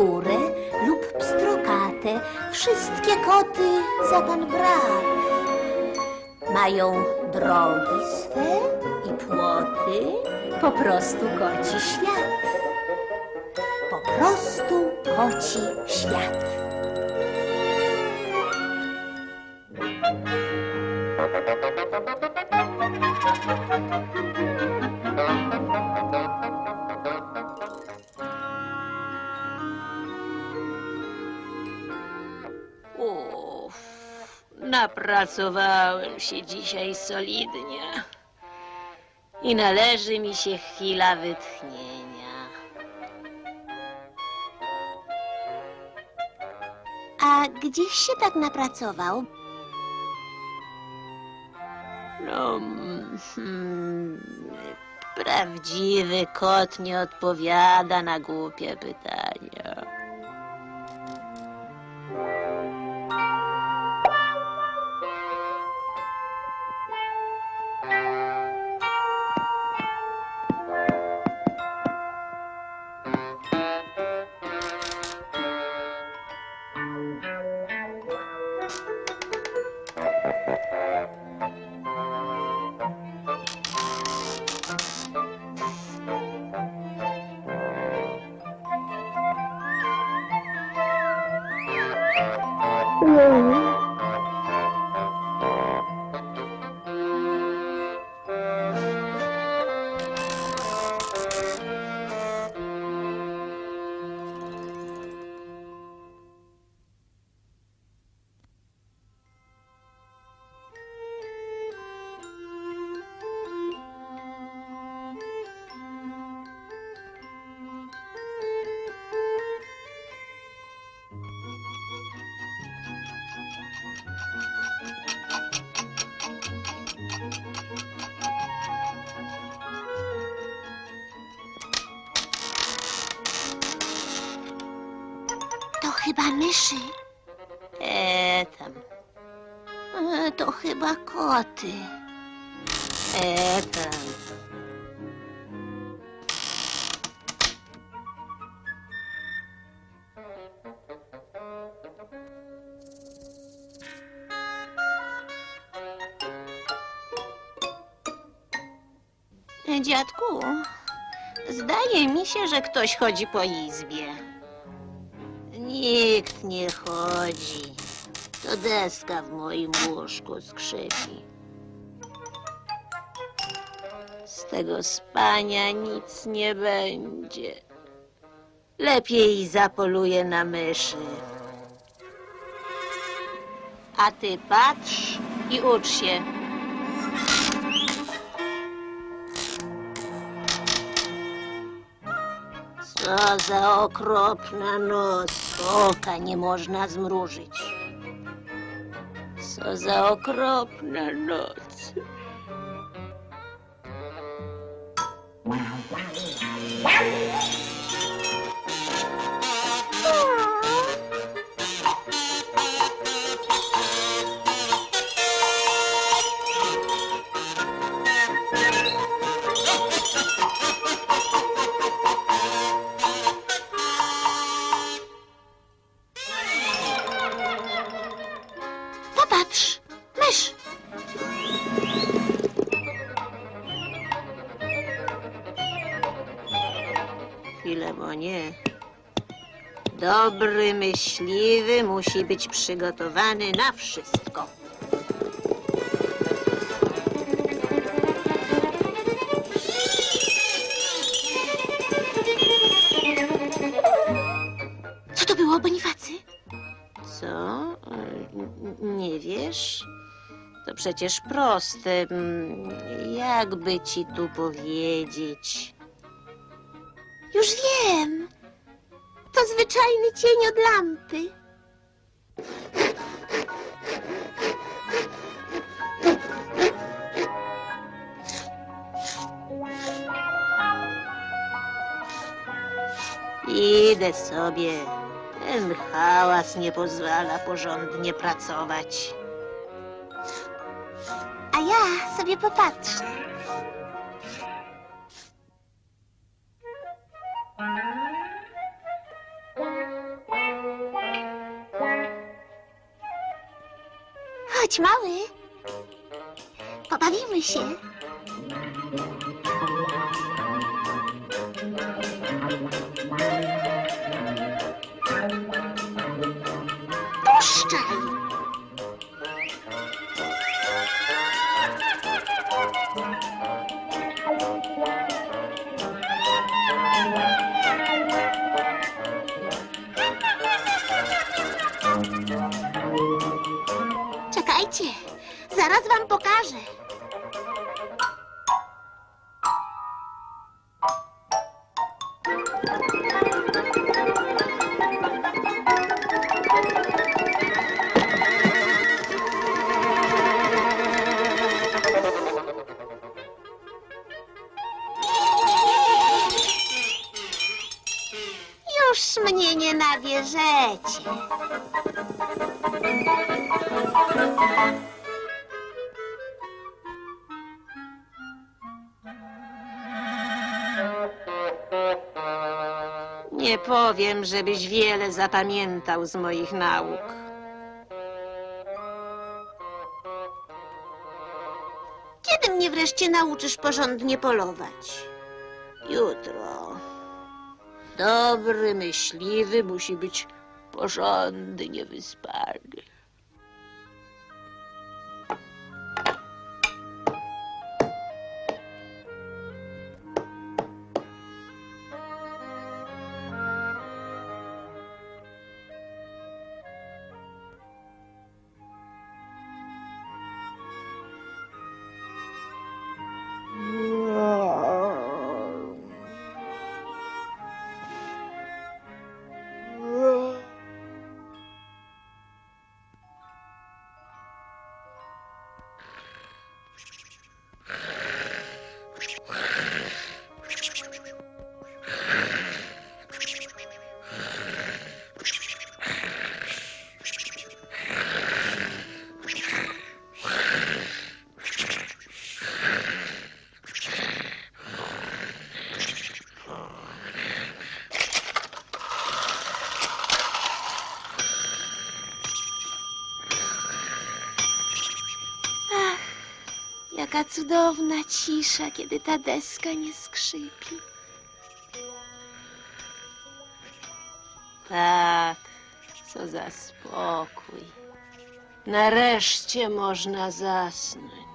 Burę lub pstrokate, wszystkie koty za pan brat. Mają drogi swe i płoty, po prostu koci świat. Po prostu koci świat. Uff, napracowałem się dzisiaj solidnie. I należy mi się chwila wytchnienia. A gdzieś się tak napracował? No, hmm, prawdziwy kot nie odpowiada na głupie pytania. Chyba myszy. E, tam, E, To chyba koty. e, tam. E, Dziadku, zdaje mi się, że ktoś chodzi po izbie. Nikt nie chodzi. To deska w moim łóżku skrzypi. Z tego spania nic nie będzie. Lepiej zapoluję na myszy. A ty patrz i ucz się. Co za okropna noc. Oka nie można zmrużyć. Co za okropna noc. Popatrz, Filemonie. Dobry myśliwy musi być przygotowany na wszystko. Co to było, Bonifacy? Co? Nie wiesz? To przecież proste. Mm, Jakby ci tu powiedzieć? Już wiem. To zwyczajny cień od lampy. Idę sobie. Ten hałas nie pozwala porządnie pracować. A ja sobie popatrzę. Mały. Pobawimy się. Zaraz wam pokażę. Już mnie nie nabierzecie. Powiem, żebyś wiele zapamiętał z moich nauk. Kiedy mnie wreszcie nauczysz porządnie polować? Jutro. Dobry myśliwy musi być porządnie wyspany. Jaka cudowna cisza, kiedy ta deska nie skrzypi. Tak, co za spokój. Nareszcie można zasnąć.